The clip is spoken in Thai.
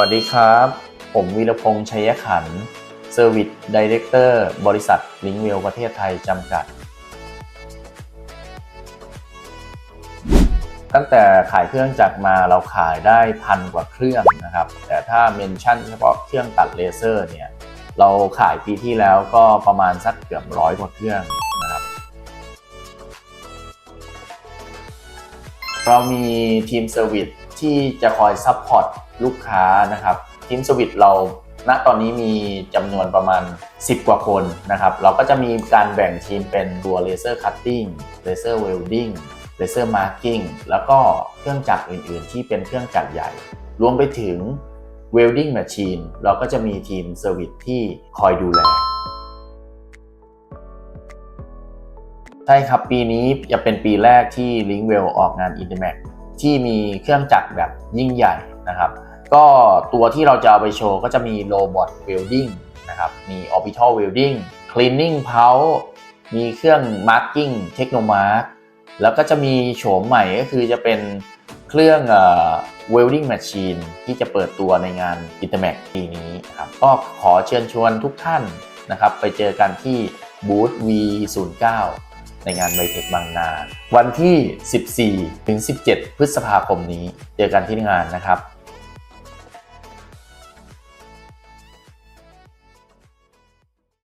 วัสดีครับ ผมวีรพงษ์ชัยขันเซอร์วิสดีเรคเตอร์ บริษัทลิงเวลประเทศไทยจำกัด ตั้งแต่ขายเครื่องจักรมาเราขายได้พันกว่าเครื่องนะครับ แต่ถ้าเมนชั่นเฉพาะเครื่องตัดเลเซอร์เนี่ย เราขายปีที่แล้วก็ประมาณสักเกือบร้อยกว่าเครื่องนะครับ เรามีทีมเซอร์วิส ที่จะคอยซัพพอร์ตลูกค้านะครับทีมเซอร์วิสเราณตอนนี้มีจำนวนประมาณ 10 กว่าคนนะครับ เราก็จะมีการแบ่งทีมเป็นตัวเลเซอร์คัตติ้งเลเซอร์เวลดิ้งเลเซอร์มาร์กิ้งแล้วก็เครื่องจักรอื่นๆ ที่เป็นเครื่องจักรใหญ่ รวมไปถึงเวลดิ้งแมชชีนเราก็จะมีทีมเซอร์วิสที่คอยดูแล ใช่ครับปีนี้จะเป็นปีแรกที่ Linkwell ออกงาน i n t e r m a x ที่มีเครื่องจักรแบบยิ่งใหญ่นะครับ ก็ตัวที่เราจะเอาไปโชว์ก็จะมี Robot Welding นะครับ มี Orbital Welding Cleaning Pulse มีเครื่อง Marking Technomark แล้วก็จะมีโฉมใหม่ก็คือจะเป็นเครื่องเอ่อ Welding Machine ที่จะเปิดตัวในงาน i n t e r m a x ปีนี้ครับก็ขอเชิญชวนทุกท่านนะครับ ไปเจอกันที่บูธ V09 ในงานไบเทคบางนา วันที่ 14 ถึง 17 พฤษภาคมนี้ เจอกันที่งานนะครับ